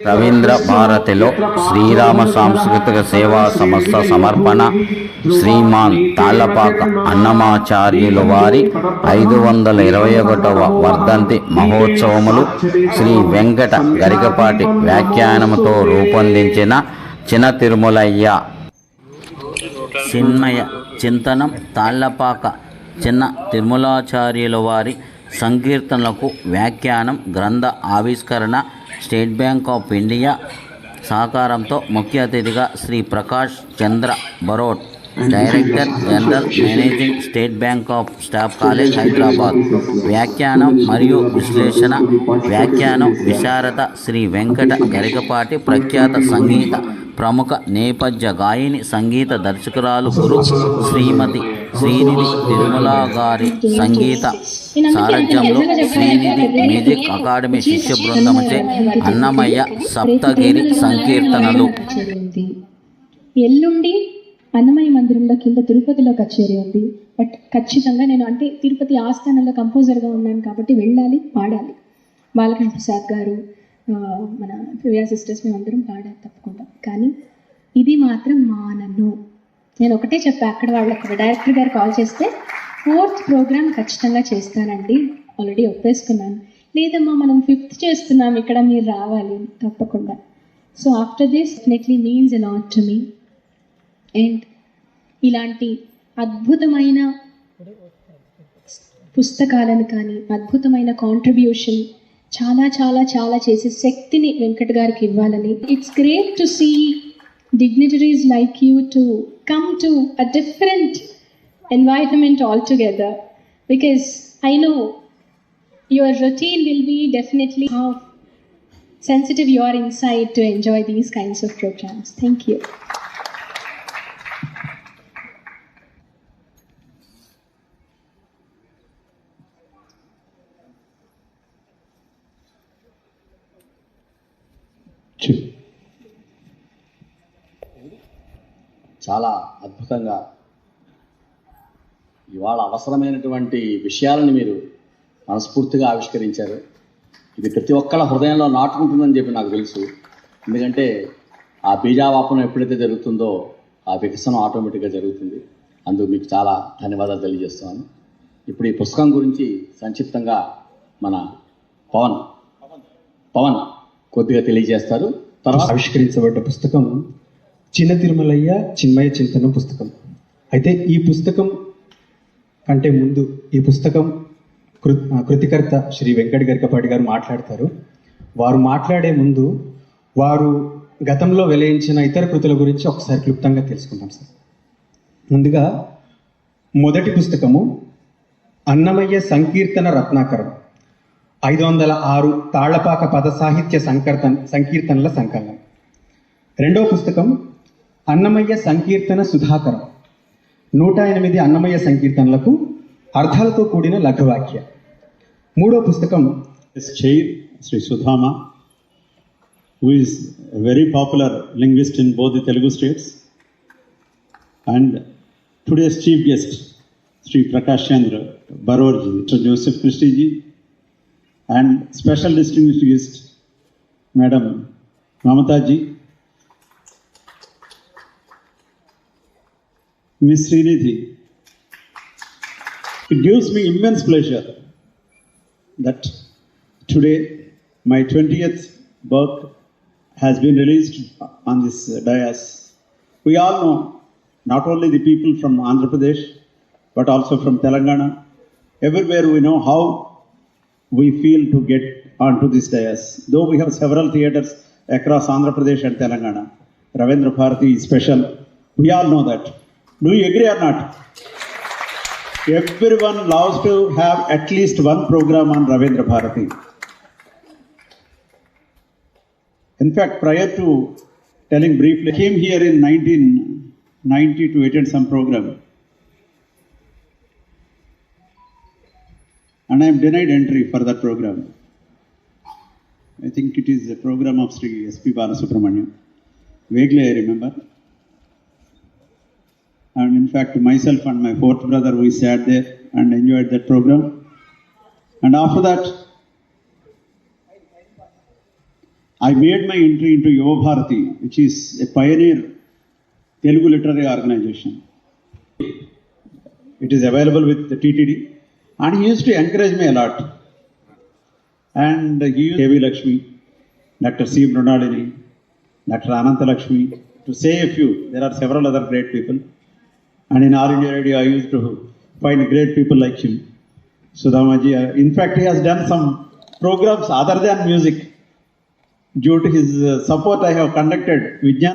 రవీంద్ర భారతిలో శ్రీరామ సాంస్కృతిక సేవా సంస్థ సమర్పణ శ్రీమాన్ తాళ్ళపాక అన్నమాచార్యులు వారి ఐదు వందల ఇరవై ఒకటవ వర్ధంతి మహోత్సవములు శ్రీ వెంకట గరికపాటి వ్యాఖ్యానముతో రూపొందించిన చిన తిరుమలయ్య చిన్మయ చింతనం తాళ్ళపాక చిన్న తిరుమలాచార్యుల వారి సంకీర్తనలకు వ్యాఖ్యానం గ్రంథ ఆవిష్కరణ స్టేట్ బ్యాంక్ ఆఫ్ ఇండియా సహకారంతో ముఖ్య అతిథిగా Shri Prakash Chandra Barot director general managing state bank of staff college Hyderabad. వ్యాఖ్యానం మరియు విశ్లేషణ. వ్యాఖ్యానం విశారద శ్రీ వెంకట గరికపాటి ప్రఖ్యాత సంగీత ప్రముఖ నేపథ్య గాయని సంగీత దర్శకురాలు గురు శ్రీమతి శ్రీనిధి తిరుమల గారి సంగీత సారథ్యంలో శ్రీనిధి మ్యూజిక్ అకాడమీ శిష్య బృందముచే అన్నమయ్య సప్తగిరి సంకీర్తనలు. ఎల్లుండి అన్నమయ్య మందిరంలో కింద తిరుపతిలో కచేరీ ఉంది. బట్ ఖచ్చితంగా నేను అంటే తిరుపతి ఆస్థానంలో కంపోజర్గా ఉన్నాను కాబట్టి వెళ్ళాలి పాడాలి. బాలకృష్ణ ప్రసాద్ గారు మన ప్రియా సిస్టర్స్ మేమందరం పాడాలి తప్పకుండా. కానీ ఇది మాత్రం మానను. నేను ఒకటే చెప్పా అక్కడ వాళ్ళకి డైరెక్టర్ గారు కాల్ చేస్తే ఫోర్త్ ప్రోగ్రామ్ ఖచ్చితంగా చేస్తానండి ఆల్రెడీ ఒప్పేసుకున్నాను. లేదమ్మా మనం ఫిఫ్త్ చేస్తున్నాం. ఇక్కడ మీరు రావాలి. తప్పకుండా. So after this definitely means a lot to me and ఇలాంటి అద్భుతమైన పుస్తకాలను కానీ అద్భుతమైన కాంట్రిబ్యూషన్ చాలా చాలా చాలా చేసే శక్తిని వెంకట్ గారికి ఇవ్వాలని. It's great to see dignitaries like you to come to a different environment altogether because I know your routine will be definitely how sensitive you are inside to enjoy these kinds of programs. Thank you. Two. చాలా అద్భుతంగా ఇవాళ అవసరమైనటువంటి విషయాలను మీరు మనస్ఫూర్తిగా ఆవిష్కరించారు. ఇది ప్రతి ఒక్కళ్ళ హృదయంలో నాటుకుంటుందని చెప్పి నాకు తెలుసు. ఎందుకంటే ఆ బీజావాపనం ఎప్పుడైతే జరుగుతుందో ఆ వికసనం ఆటోమేటిక్గా జరుగుతుంది. అందుకు మీకు చాలా ధన్యవాదాలు తెలియజేస్తున్నాను. ఇప్పుడు ఈ పుస్తకం గురించి సంక్షిప్తంగా మన పవన్ పవన్ కొద్దిగా తెలియజేస్తారు. తర్వాత ఆవిష్కరించబడ్డ పుస్తకం చిన్న తిరుమలయ్య చిన్మయ చింతన పుస్తకం. అయితే ఈ పుస్తకం కంటే ముందు ఈ పుస్తకం కృ కృతికర్త శ్రీ వెంకట గరికపాటి గారు మాట్లాడతారు. వారు మాట్లాడే ముందు వారు గతంలో వెలయించిన ఇతర కృతుల గురించి ఒకసారి క్లుప్తంగా తెలుసుకుందాం సార్. ముందుగా మొదటి పుస్తకము అన్నమయ్య సంకీర్తన రత్నాకరం. ఐదు వందల ఆరు తాళ్ళపాక పద సాహిత్య సంకర్తన సంకీర్తనల సంకలనం. రెండవ పుస్తకం అన్నమయ్య సంకీర్తన సుధాకరం నూట ఎనిమిది అన్నమయ్య సంకీర్తనలకు అర్థాలతో కూడిన లఘువాక్య మూడో పుస్తకం His chair, Sri Sudhama, who is a very popular linguist in both the Telugu states, and today's chief guest, Sri Prakash Chandra Barorji, Mr. Joseph Christiji, and special distinguished guest, Madam Miss Srinidhi. It gives me immense pleasure that today my 20th book has been released on this dais. We all know not only the people from Andhra Pradesh but also from Telangana. Everywhere we know how we feel to get onto this dais. Though we have several theatres across Andhra Pradesh and Telangana, Ravindra Bharati is special. We all know that. Do you agree or not? Everyone loves to have at least one program on Ravindra Bharati. In fact, prior to telling briefly, I came here in 1990 to attend some program. And I am denied entry for that program. I think it is a program of Sri S.P. Balasubramaniam. Vaguely I remember. And in fact, myself and my fourth brother, we sat there and enjoyed that program. And after that, I made my entry into Yuva Bharati, which is a pioneer Telugu literary organization. It is available with the TTD, and he used to encourage me a lot. And he used K.V. Lakshmi, Dr. C. Mrunalini, Dr. Ananta Lakshmi, to say a few. There are several other great people. And in All India Radio, I used to find great people like him. Sudhamaji, uh, in fact, he has done some programs other than music. Due to his uh, support, I have conducted Vijnan.